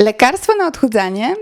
Lekarstwo na odchudzanie.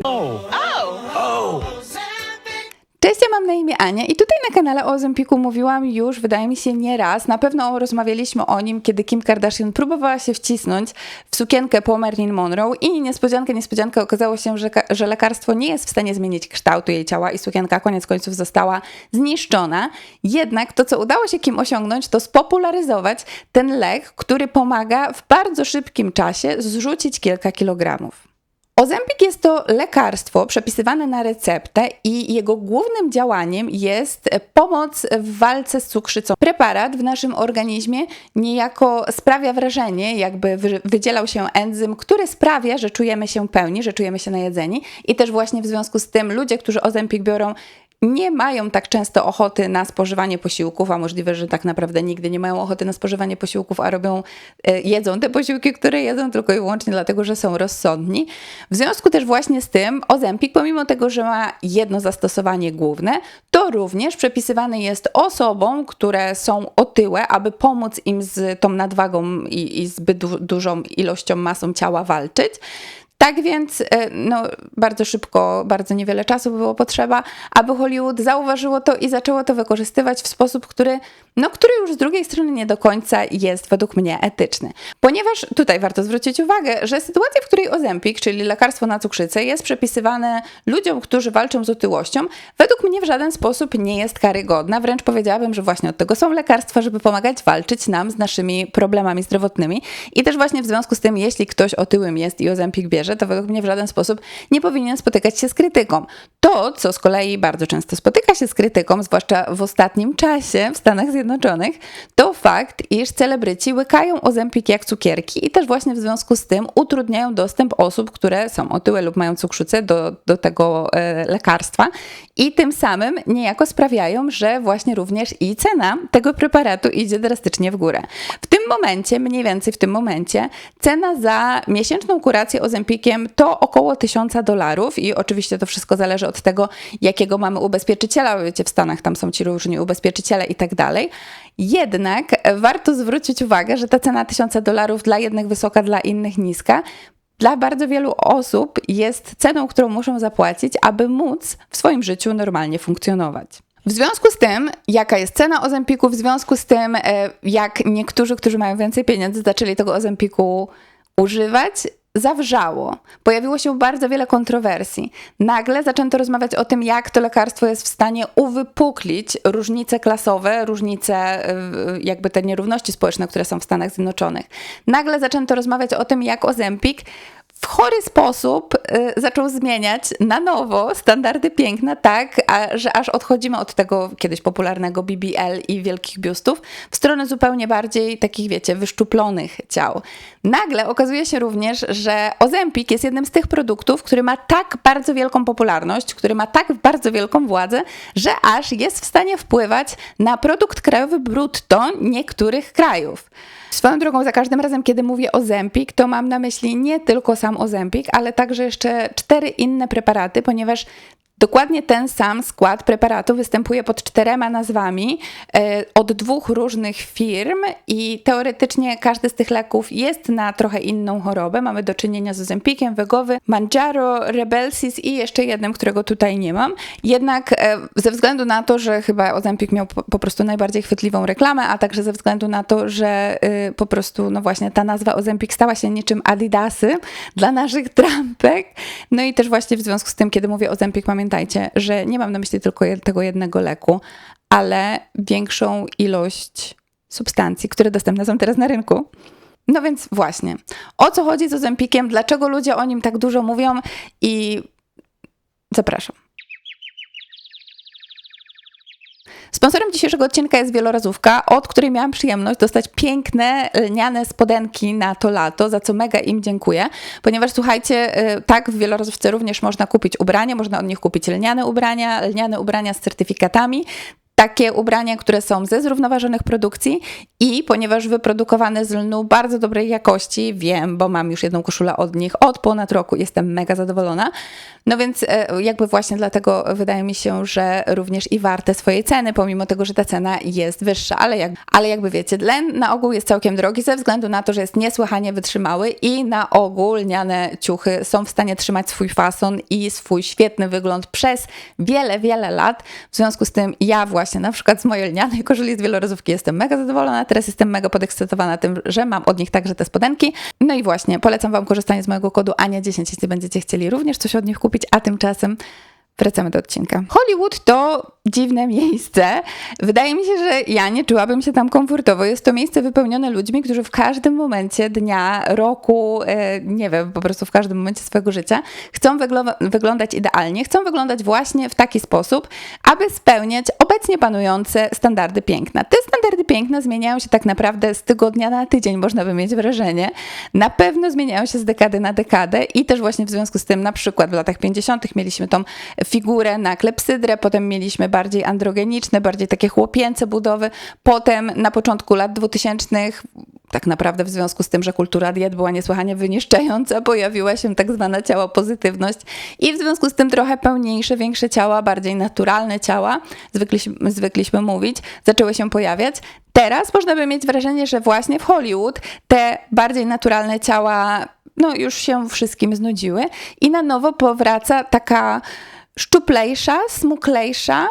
Cześć, ja mam na imię Ania i tutaj na kanale o Ozempiku mówiłam już, wydaje mi się, nie raz. Na pewno rozmawialiśmy o nim, kiedy Kim Kardashian próbowała się wcisnąć w sukienkę po Marilyn Monroe i niespodzianka, niespodzianka okazało się, że, że lekarstwo nie jest w stanie zmienić kształtu jej ciała i sukienka koniec końców została zniszczona. Jednak to, co udało się Kim osiągnąć, to spopularyzować ten lek, który pomaga w bardzo szybkim czasie zrzucić kilka kilogramów. Ozempik jest to lekarstwo przepisywane na receptę i jego głównym działaniem jest pomoc w walce z cukrzycą. Preparat w naszym organizmie niejako sprawia wrażenie, jakby wy- wydzielał się enzym, który sprawia, że czujemy się pełni, że czujemy się najedzeni i też właśnie w związku z tym ludzie, którzy Ozempik biorą, nie mają tak często ochoty na spożywanie posiłków, a możliwe, że tak naprawdę nigdy nie mają ochoty na spożywanie posiłków, a robią, e, jedzą te posiłki, które jedzą tylko i wyłącznie dlatego, że są rozsądni. W związku też właśnie z tym Ozempik, pomimo tego, że ma jedno zastosowanie główne, to również przepisywany jest osobom, które są otyłe, aby pomóc im z tą nadwagą i, i zbyt du- dużą ilością, masą ciała walczyć. Tak więc e, no, bardzo szybko, bardzo niewiele czasu było potrzeba, aby Hollywood zauważyło to i zaczęło to wykorzystywać w sposób, który, no, który już z drugiej strony nie do końca jest według mnie etyczny. Ponieważ tutaj warto zwrócić uwagę, że sytuacja, w której Ozempik, czyli lekarstwo na cukrzycę, jest przepisywane ludziom, którzy walczą z otyłością, według mnie w żaden sposób nie jest karygodna. Wręcz powiedziałabym, że właśnie od tego są lekarstwa, żeby pomagać walczyć nam z naszymi problemami zdrowotnymi. I też właśnie w związku z tym, jeśli ktoś otyłym jest i Ozempik bierze, to według mnie w żaden sposób nie powinien spotykać się z krytyką. To, co z kolei bardzo często spotyka się z krytyką, zwłaszcza w ostatnim czasie w Stanach Zjednoczonych, to fakt, iż celebryci łykają Ozempik jak cukierki i też właśnie w związku z tym utrudniają dostęp osób, które są otyłe lub mają cukrzycę do, do tego e, lekarstwa i tym samym niejako sprawiają, że właśnie również i cena tego preparatu idzie drastycznie w górę. W tym momencie, mniej więcej w tym momencie, cena za miesięczną kurację To około 1000 dolarów i oczywiście to wszystko zależy od tego, jakiego mamy ubezpieczyciela. Wiecie, w Stanach tam są ci różni ubezpieczyciele i tak dalej. Jednak warto zwrócić uwagę, że ta cena 1000 dolarów dla jednych wysoka, dla innych niska, dla bardzo wielu osób jest ceną, którą muszą zapłacić, aby móc w swoim życiu normalnie funkcjonować. W związku z tym, jaka jest cena Ozempiku, w związku z tym, e, jak niektórzy, którzy mają więcej pieniędzy, zaczęli tego Ozempiku używać, zawrzało. Pojawiło się bardzo wiele kontrowersji. Nagle zaczęto rozmawiać o tym, jak to lekarstwo jest w stanie uwypuklić różnice klasowe, różnice, y, jakby te nierówności społeczne, które są w Stanach Zjednoczonych. Nagle zaczęto rozmawiać o tym, jak Ozempik w chory sposób y, zaczął zmieniać na nowo standardy piękna, tak, a, że aż odchodzimy od tego kiedyś popularnego BBL i wielkich biustów w stronę zupełnie bardziej takich, wiecie, wyszczuplonych ciał. Nagle okazuje się również, że Ozempik jest jednym z tych produktów, który ma tak bardzo wielką popularność, który ma tak bardzo wielką władzę, że aż jest w stanie wpływać na produkt krajowy brutto niektórych krajów. Swoją drogą, za każdym razem, kiedy mówię Ozempik, to mam na myśli nie tylko sam Ozempik, ale także jeszcze cztery inne preparaty, ponieważ dokładnie ten sam skład preparatu występuje pod czterema nazwami e, od dwóch różnych firm i teoretycznie każdy z tych leków jest na trochę inną chorobę. Mamy do czynienia z Ozempikiem, Wegowy, Manjaro, Rebelsis i jeszcze jednym, którego tutaj nie mam. Jednak e, ze względu na to, że chyba Ozempik miał po, prostu najbardziej chwytliwą reklamę, a także ze względu na to, że y, po prostu, no właśnie, ta nazwa Ozempik stała się niczym Adidasy dla naszych trampek. No i też właśnie w związku z tym, kiedy mówię Ozempik, pamiętajcie, że nie mam na myśli tylko tego jednego leku, ale większą ilość substancji, które dostępne są teraz na rynku. No więc właśnie, o co chodzi z Ozempikiem, dlaczego ludzie o nim tak dużo mówią i zapraszam. Sponsorem dzisiejszego odcinka jest wielorazówka, od której miałam przyjemność dostać piękne lniane spodenki na to lato, za co mega im dziękuję, ponieważ słuchajcie, y, tak w wielorazówce również można kupić ubrania, można od nich kupić lniane ubrania, lniane ubrania z certyfikatami, takie ubrania, które są ze zrównoważonych produkcji i ponieważ wyprodukowane z lnu bardzo dobrej jakości, wiem, bo mam już jedną koszulę od nich od ponad roku, jestem mega zadowolona. No więc e, jakby właśnie dlatego wydaje mi się, że również i warte swojej ceny, pomimo tego, że ta cena jest wyższa, ale, jak, ale jakby wiecie, len na ogół jest całkiem drogi ze względu na to, że jest niesłychanie wytrzymały i na ogół lniane ciuchy są w stanie trzymać swój fason i swój świetny wygląd przez wiele, wiele lat. W związku z tym ja właśnie na przykład z mojej lnianej koszuli z wielorazówki jestem mega zadowolona, teraz jestem mega podekscytowana tym, że mam od nich także te spodenki. No i właśnie polecam Wam korzystanie z mojego kodu ANIA10, jeśli będziecie chcieli również coś od nich kupić, a tymczasem Wracamy do odcinka. Hollywood to dziwne miejsce. Wydaje mi się, że ja nie czułabym się tam komfortowo. Jest to miejsce wypełnione ludźmi, którzy w każdym momencie dnia, roku, e, nie wiem, po prostu w każdym momencie swojego życia chcą wygl- wyglądać idealnie, chcą wyglądać właśnie w taki sposób, aby spełniać obecnie panujące standardy piękna. Te standardy piękna zmieniają się tak naprawdę z tygodnia na tydzień, można by mieć wrażenie. Na pewno zmieniają się z dekady na dekadę i też właśnie w związku z tym, na przykład w latach 50. mieliśmy tą figurę na klepsydrę, potem mieliśmy bardziej androgeniczne, bardziej takie chłopięce budowy, potem na początku lat 2000 tak naprawdę w związku z tym, że kultura diet była niesłychanie wyniszczająca, pojawiła się tak zwana ciała pozytywność i w związku z tym trochę pełniejsze, większe ciała, bardziej naturalne ciała, zwykliśmy, zwykliśmy mówić, zaczęły się pojawiać. Teraz można by mieć wrażenie, że właśnie w Hollywood te bardziej naturalne ciała no, już się wszystkim znudziły i na nowo powraca taka szczuplejsza, smuklejsza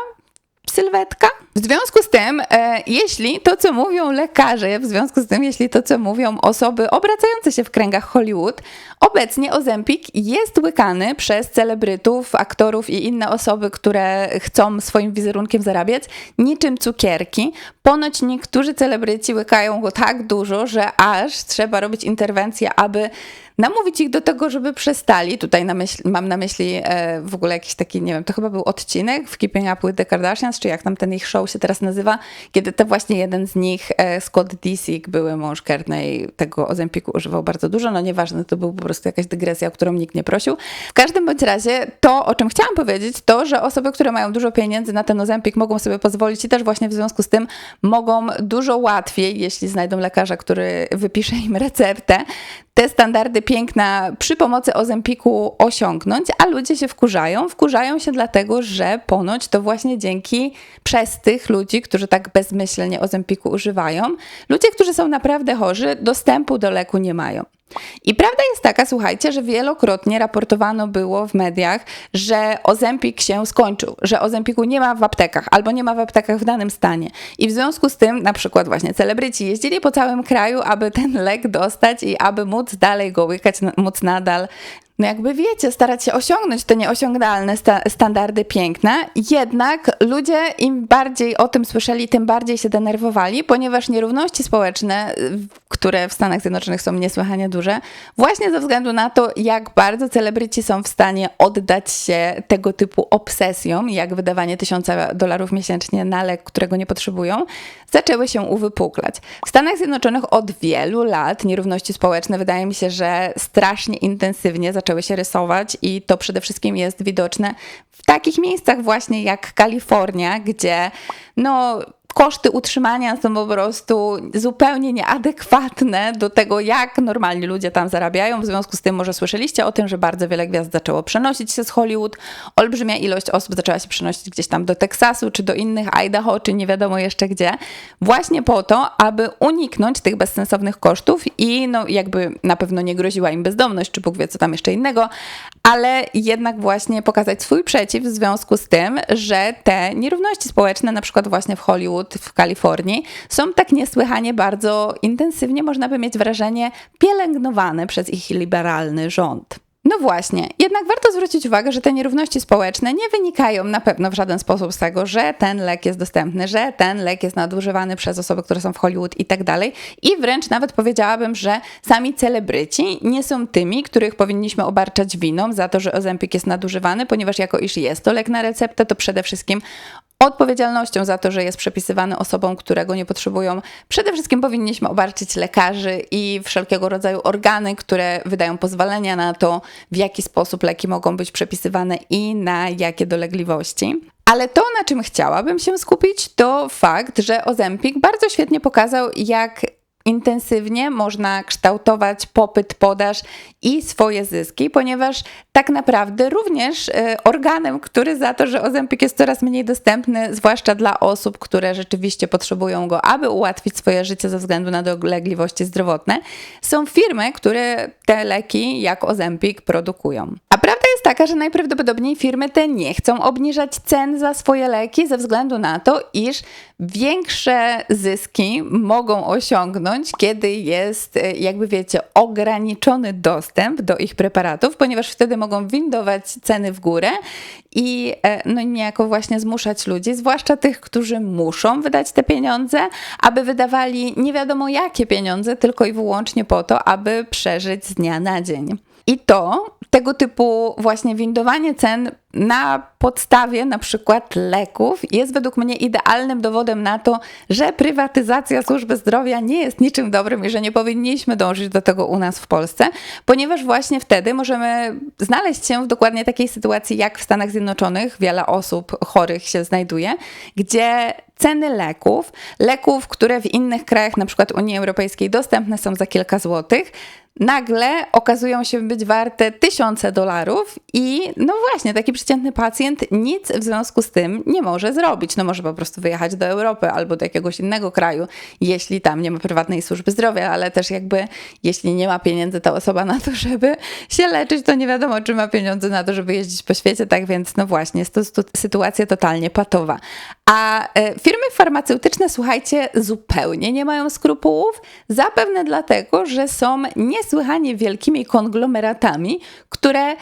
sylwetka. W związku z tym, e, jeśli to, co mówią lekarze, w związku z tym, jeśli to, co mówią osoby obracające się w kręgach Hollywood, obecnie Ozempik jest łykany przez celebrytów, aktorów i inne osoby, które chcą swoim wizerunkiem zarabiać, niczym cukierki. Ponoć niektórzy celebryci łykają go tak dużo, że aż trzeba robić interwencję, aby namówić ich do tego, żeby przestali. Tutaj na myśl, mam na myśli e, w ogóle jakiś taki, nie wiem, to chyba był odcinek w Keeping Up with the Kardashians, czy jak tam ten ich show się teraz nazywa, kiedy to właśnie jeden z nich, e, Scott Disick, były mąż Courtney, tego Ozempiku używał bardzo dużo, no nieważne, to był po prostu jakaś dygresja, o którą nikt nie prosił. W każdym bądź razie to, o czym chciałam powiedzieć, to, że osoby, które mają dużo pieniędzy na ten Ozempik mogą sobie pozwolić i też właśnie w związku z tym mogą dużo łatwiej, jeśli znajdą lekarza, który wypisze im receptę, te standardy piękna przy pomocy Ozempiku osiągnąć, a ludzie się wkurzają. Wkurzają się dlatego, że ponoć to właśnie dzięki przez tych ludzi, którzy tak bezmyślnie Ozempiku używają, ludzie, którzy są naprawdę chorzy, dostępu do leku nie mają. I prawda jest taka, słuchajcie, że wielokrotnie raportowano było w mediach, że Ozempik się skończył, że Ozempiku nie ma w aptekach albo nie ma w aptekach w danym stanie. I w związku z tym na przykład właśnie celebryci jeździli po całym kraju, aby ten lek dostać i aby móc dalej go łykać, móc nadal no jakby wiecie, starać się osiągnąć te nieosiągalne sta standardy piękna, jednak ludzie im bardziej o tym słyszeli, tym bardziej się denerwowali, ponieważ nierówności społeczne, które w Stanach Zjednoczonych są niesłychanie duże, właśnie ze względu na to, jak bardzo celebryci są w stanie oddać się tego typu obsesjom, jak wydawanie tysiąca dolarów miesięcznie na lek, którego nie potrzebują, zaczęły się uwypuklać. W Stanach Zjednoczonych od wielu lat nierówności społeczne wydaje mi się, że strasznie intensywnie zaczęły zaczęły się rysować i to przede wszystkim jest widoczne w takich miejscach właśnie jak Kalifornia, gdzie no koszty utrzymania są po prostu zupełnie nieadekwatne do tego, jak normalni ludzie tam zarabiają. W związku z tym może słyszeliście o tym, że bardzo wiele gwiazd zaczęło przenosić się z Hollywood. Olbrzymia ilość osób zaczęła się przenosić gdzieś tam do Teksasu, czy do innych Idaho, czy nie wiadomo jeszcze gdzie. Właśnie po to, aby uniknąć tych bezsensownych kosztów i no jakby na pewno nie groziła im bezdomność, czy Bóg wie co tam jeszcze innego, ale jednak właśnie pokazać swój przeciw w związku z tym, że te nierówności społeczne, na przykład właśnie w Hollywood, w Kalifornii, są tak niesłychanie bardzo intensywnie, można by mieć wrażenie, pielęgnowane przez ich liberalny rząd. No właśnie, jednak warto zwrócić uwagę, że te nierówności społeczne nie wynikają na pewno w żaden sposób z tego, że ten lek jest dostępny, że ten lek jest nadużywany przez osoby, które są w Hollywood i tak dalej. I wręcz nawet powiedziałabym, że sami celebryci nie są tymi, których powinniśmy obarczać winą za to, że Ozempik jest nadużywany, ponieważ jako iż jest to lek na receptę, to przede wszystkim odpowiedzialnością za to, że jest przepisywany osobom, którego nie potrzebują, przede wszystkim powinniśmy obarczyć lekarzy i wszelkiego rodzaju organy, które wydają pozwolenia na to, w jaki sposób leki mogą być przepisywane i na jakie dolegliwości. Ale to, na czym chciałabym się skupić, to fakt, że Ozempik bardzo świetnie pokazał, jak intensywnie można kształtować popyt, podaż i swoje zyski, ponieważ tak naprawdę również e, organem, który za to, że Ozempik jest coraz mniej dostępny, zwłaszcza dla osób, które rzeczywiście potrzebują go, aby ułatwić swoje życie ze względu na dolegliwości zdrowotne, są firmy, które te leki jak Ozempik produkują. A prawda jest taka, że najprawdopodobniej firmy te nie chcą obniżać cen za swoje leki ze względu na to, iż większe zyski mogą osiągnąć, kiedy jest, e, jakby wiecie, ograniczony dostęp do ich preparatów, ponieważ wtedy mogą windować ceny w górę i e, no niejako właśnie zmuszać ludzi, zwłaszcza tych, którzy muszą wydać te pieniądze, aby wydawali nie wiadomo jakie pieniądze, tylko i wyłącznie po to, aby przeżyć z dnia na dzień. I to tego typu właśnie windowanie cen na podstawie na przykład leków jest według mnie idealnym dowodem na to, że prywatyzacja służby zdrowia nie jest niczym dobrym i że nie powinniśmy dążyć do tego u nas w Polsce, ponieważ właśnie wtedy możemy znaleźć się w dokładnie takiej sytuacji, jak w Stanach Zjednoczonych. Wiele osób chorych się znajduje, gdzie ceny leków, leków, które w innych krajach, na przykład Unii Europejskiej, dostępne są za kilka złotych, nagle okazują się być warte tysiące dolarów i no właśnie, taki przeciętny pacjent nic w związku z tym nie może zrobić. No może po prostu wyjechać do Europy albo do jakiegoś innego kraju, jeśli tam nie ma prywatnej służby zdrowia, ale też jakby jeśli nie ma pieniędzy ta osoba na to, żeby się leczyć, to nie wiadomo, czy ma pieniądze na to, żeby jeździć po świecie, tak więc no właśnie, jest to sytuacja totalnie patowa. A e, firmy farmaceutyczne, słuchajcie, zupełnie nie mają skrupułów, zapewne dlatego, że są niesłychanie wielkimi konglomeratami, które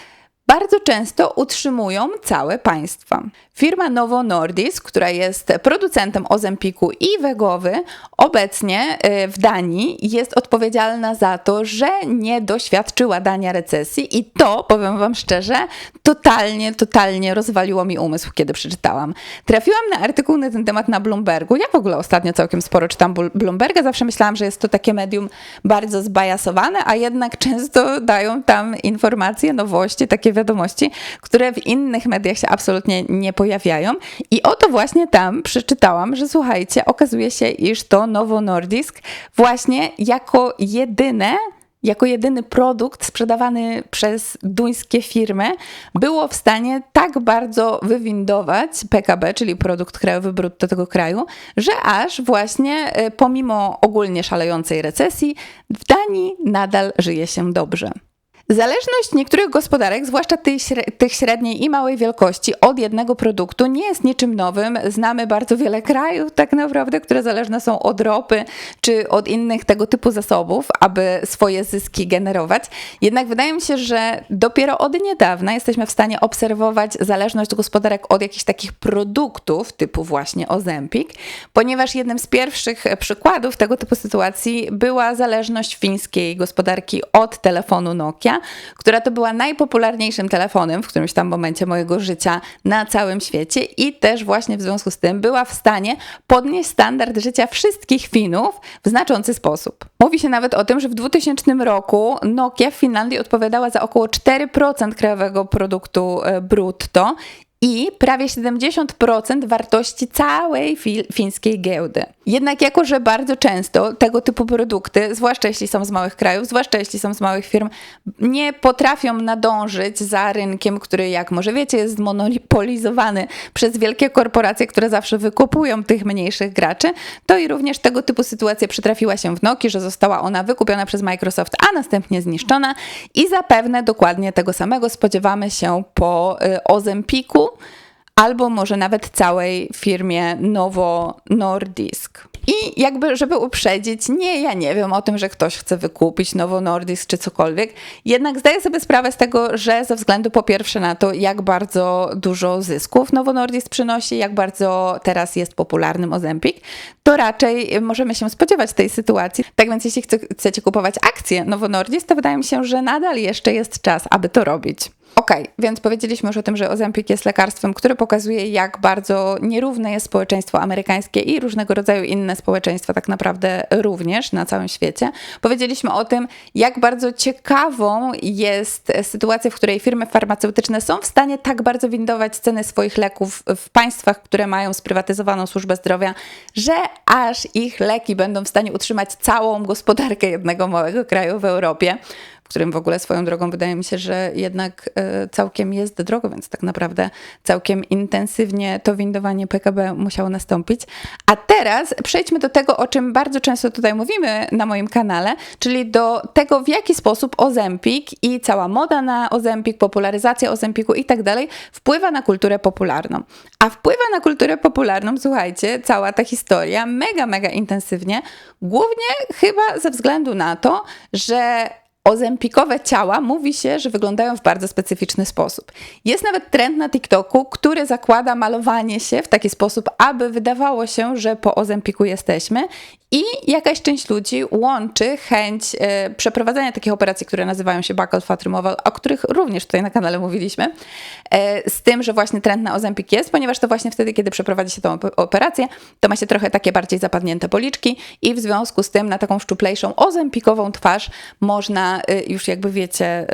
bardzo często utrzymują całe państwa. Firma Novo Nordisk, która jest producentem Ozempiku i Wegowy, obecnie y, w Danii jest odpowiedzialna za to, że nie doświadczyła Dania recesji i to, powiem Wam szczerze, totalnie, totalnie rozwaliło mi umysł, kiedy przeczytałam. Trafiłam na artykuł na ten temat na Bloombergu. Ja w ogóle ostatnio całkiem sporo czytam Bloomberga, zawsze myślałam, że jest to takie medium bardzo zbajasowane, a jednak często dają tam informacje, nowości, takie wiadomości, które w innych mediach się absolutnie nie pojawiają. I oto właśnie tam przeczytałam, że słuchajcie, okazuje się, iż to Novo Nordisk właśnie jako jedyne jako jedyny produkt sprzedawany przez duńskie firmy, było w stanie tak bardzo wywindować PKB, czyli produkt krajowy brutto tego kraju, że aż właśnie e, pomimo ogólnie szalejącej recesji, w Danii nadal żyje się dobrze. Zależność niektórych gospodarek, zwłaszcza tych średniej i małej wielkości, od jednego produktu nie jest niczym nowym. Znamy bardzo wiele krajów, tak naprawdę, które zależne są od ropy czy od innych tego typu zasobów, aby swoje zyski generować. Jednak wydaje mi się, że dopiero od niedawna jesteśmy w stanie obserwować zależność gospodarek od jakichś takich produktów, typu właśnie Ozempik, ponieważ jednym z pierwszych przykładów tego typu sytuacji była zależność fińskiej gospodarki od telefonu Nokia która to była najpopularniejszym telefonem w którymś tam momencie mojego życia na całym świecie i też właśnie w związku z tym była w stanie podnieść standard życia wszystkich Finów w znaczący sposób. Mówi się nawet o tym, że w 2000 roku Nokia w Finlandii odpowiadała za około 4% krajowego produktu e, brutto i prawie 70% wartości całej fińskiej giełdy. Jednak jako, że bardzo często tego typu produkty, zwłaszcza jeśli są z małych krajów, zwłaszcza jeśli są z małych firm, nie potrafią nadążyć za rynkiem, który jak może wiecie jest zmonopolizowany przez wielkie korporacje, które zawsze wykupują tych mniejszych graczy, to i również tego typu sytuacja przytrafiła się w Nokii, że została ona wykupiona przez Microsoft, a następnie zniszczona i zapewne dokładnie tego samego spodziewamy się po y, Ozempiku, albo może nawet całej firmie Novo Nordisk. I jakby, żeby uprzedzić, nie, ja nie wiem o tym, że ktoś chce wykupić Novo Nordisk czy cokolwiek, jednak zdaję sobie sprawę z tego, że ze względu po pierwsze na to, jak bardzo dużo zysków Novo Nordisk przynosi, jak bardzo teraz jest popularnym Ozempik, to raczej możemy się spodziewać tej sytuacji. Tak więc jeśli chcecie kupować akcje Novo Nordisk, to wydaje mi się, że nadal jeszcze jest czas, aby to robić. Okej, więc powiedzieliśmy już o tym, że Ozempik jest lekarstwem, które pokazuje, jak bardzo nierówne jest społeczeństwo amerykańskie i różnego rodzaju inne społeczeństwa tak naprawdę również na całym świecie. Powiedzieliśmy o tym, jak bardzo ciekawą jest sytuacja, w której firmy farmaceutyczne są w stanie tak bardzo windować ceny swoich leków w państwach, które mają sprywatyzowaną służbę zdrowia, że aż ich leki będą w stanie utrzymać całą gospodarkę jednego małego kraju w Europie którym w ogóle swoją drogą wydaje mi się, że jednak e, całkiem jest drogo, więc tak naprawdę całkiem intensywnie to windowanie PKB musiało nastąpić. A teraz przejdźmy do tego, o czym bardzo często tutaj mówimy na moim kanale, czyli do tego, w jaki sposób Ozempik i cała moda na Ozempik, popularyzacja Ozempiku i tak dalej wpływa na kulturę popularną. A wpływa na kulturę popularną, słuchajcie, cała ta historia mega, mega intensywnie, głównie chyba ze względu na to, że ozempikowe ciała mówi się, że wyglądają w bardzo specyficzny sposób. Jest nawet trend na TikToku, który zakłada malowanie się w taki sposób, aby wydawało się, że po ozempiku jesteśmy i jakaś część ludzi łączy chęć e, przeprowadzenia takich operacji, które nazywają się buccal fat removal, o których również tutaj na kanale mówiliśmy, e, z tym, że właśnie trend na ozempik jest, ponieważ to właśnie wtedy, kiedy przeprowadzi się tą operację, to ma się trochę takie bardziej zapadnięte policzki i w związku z tym na taką szczuplejszą ozempikową twarz można y, już jakby wiecie...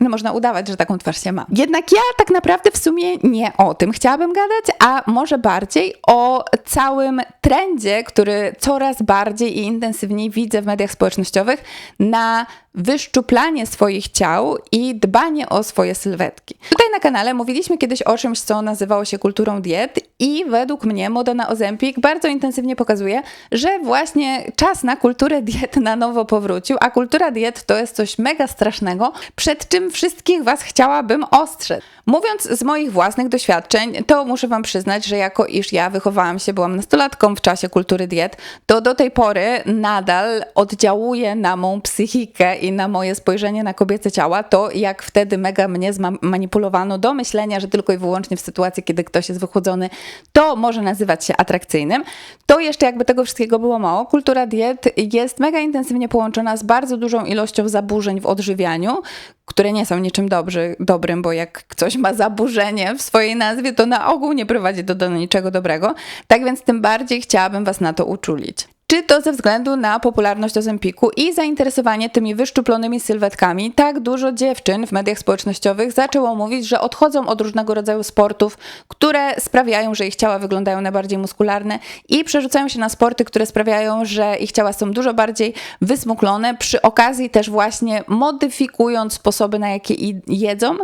no można udawać, że taką twarz się ma. Jednak ja tak naprawdę w sumie nie o tym chciałabym gadać, a może bardziej o całym trendzie, który coraz bardziej i intensywniej widzę w mediach społecznościowych na wyszczuplanie swoich ciał i dbanie o swoje sylwetki. Tutaj na kanale mówiliśmy kiedyś o czymś, co nazywało się kulturą diet i według mnie moda na Ozempik bardzo intensywnie pokazuje, że właśnie czas na kulturę diet na nowo powrócił, a kultura diet to jest coś mega strasznego, przed czym wszystkich Was chciałabym ostrzec. Mówiąc z moich własnych doświadczeń, to muszę Wam przyznać, że jako iż ja wychowałam się, byłam nastolatką w czasie kultury diet, to do tej pory nadal oddziałuje na mą psychikę i na moje spojrzenie na kobiece ciała to, jak wtedy mega mnie zmanipulowano do myślenia, że tylko i wyłącznie w sytuacji, kiedy ktoś jest wychłodzony, to może nazywać się atrakcyjnym. To jeszcze jakby tego wszystkiego było mało. Kultura diet jest mega intensywnie połączona z bardzo dużą ilością zaburzeń w odżywianiu, które nie są niczym dobrzy, dobrym, bo jak ktoś ma zaburzenie w swojej nazwie, to na ogół nie prowadzi to do niczego dobrego. Tak więc tym bardziej chciałabym Was na to uczulić. Czy to ze względu na popularność Ozempiku i zainteresowanie tymi wyszczuplonymi sylwetkami, tak dużo dziewczyn w mediach społecznościowych zaczęło mówić, że odchodzą od różnego rodzaju sportów, które sprawiają, że ich ciała wyglądają na bardziej muskularne i przerzucają się na sporty, które sprawiają, że ich ciała są dużo bardziej wysmuklone, przy okazji też właśnie modyfikując sposoby, na jakie jedzą,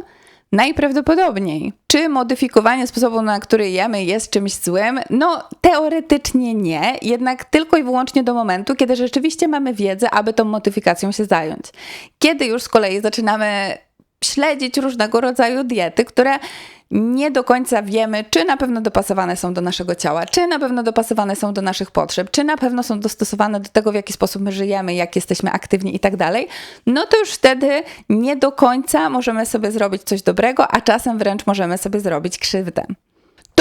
Najprawdopodobniej. Czy modyfikowanie sposobu, na który jemy, jest czymś złym? No, teoretycznie nie, jednak tylko i wyłącznie do momentu, kiedy rzeczywiście mamy wiedzę, aby tą modyfikacją się zająć. Kiedy już z kolei zaczynamy śledzić różnego rodzaju diety, które nie do końca wiemy, czy na pewno dopasowane są do naszego ciała, czy na pewno dopasowane są do naszych potrzeb, czy na pewno są dostosowane do tego, w jaki sposób my żyjemy, jak jesteśmy aktywni i tak dalej, no to już wtedy nie do końca możemy sobie zrobić coś dobrego, a czasem wręcz możemy sobie zrobić krzywdę.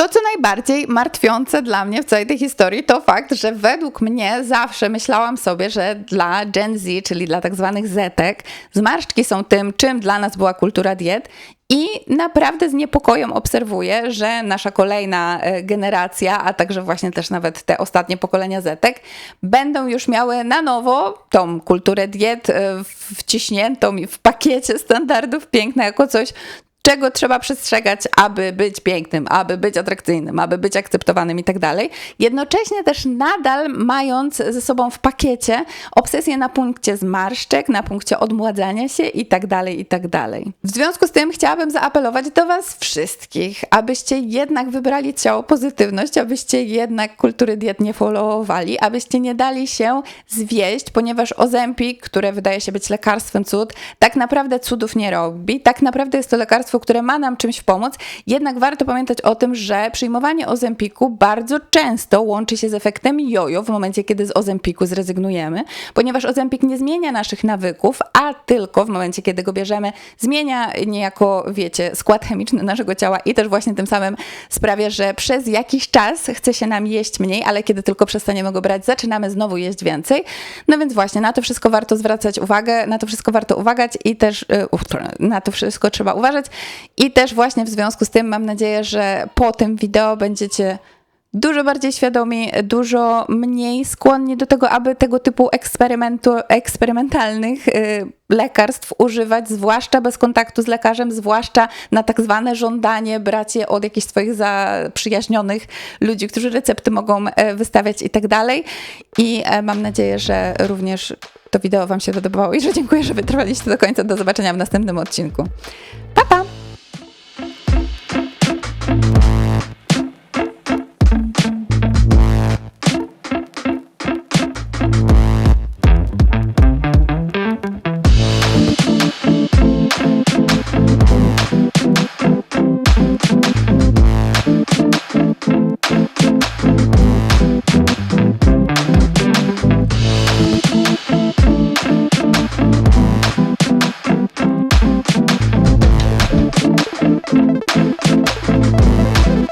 To, co najbardziej martwiące dla mnie w całej tej historii, to fakt, że według mnie zawsze myślałam sobie, że dla Gen Z, czyli dla tak zwanych Zetek, zmarszczki są tym, czym dla nas była kultura diet i naprawdę z niepokojem obserwuję, że nasza kolejna e, generacja, a także właśnie też nawet te ostatnie pokolenia Zetek, będą już miały na nowo tą kulturę diet e, wciśniętą w pakiecie standardów piękna jako coś, czego trzeba przestrzegać, aby być pięknym, aby być atrakcyjnym, aby być akceptowanym i tak dalej. Jednocześnie też nadal mając ze sobą w pakiecie obsesję na punkcie zmarszczek, na punkcie odmładzania się i tak dalej, i tak dalej. W związku z tym chciałabym zaapelować do Was wszystkich, abyście jednak wybrali ciało pozytywność, abyście jednak kultury diet nie followowali, abyście nie dali się zwieść, ponieważ Ozempik, które wydaje się być lekarstwem cud, tak naprawdę cudów nie robi. Tak naprawdę jest to lekarstwo lekarstwo, które ma nam czymś pomóc, jednak warto pamiętać o tym, że przyjmowanie ozempiku bardzo często łączy się z efektem jojo w momencie, kiedy z ozempiku zrezygnujemy, ponieważ ozempik nie zmienia naszych nawyków, a tylko w momencie, kiedy go bierzemy, zmienia niejako, wiecie, skład chemiczny naszego ciała i też właśnie tym samym sprawia, że przez jakiś czas chce się nam jeść mniej, ale kiedy tylko przestaniemy go brać, zaczynamy znowu jeść więcej. No więc właśnie na to wszystko warto zwracać uwagę, na to wszystko warto uwagać i też y, na to wszystko trzeba uważać. I też właśnie w związku z tym mam nadzieję, że po tym wideo będziecie dużo bardziej świadomi, dużo mniej skłonni do tego, aby tego typu eksperymentu, eksperymentalnych y, lekarstw używać, zwłaszcza bez kontaktu z lekarzem, zwłaszcza na tak zwane żądanie, brać je od jakichś swoich zaprzyjaźnionych ludzi, którzy recepty mogą e, wystawiać i tak dalej. I e, mam nadzieję, że również to wideo Wam się podobało i że dziękuję, że wytrwaliście do końca. Do zobaczenia w następnym odcinku. Pa, pa!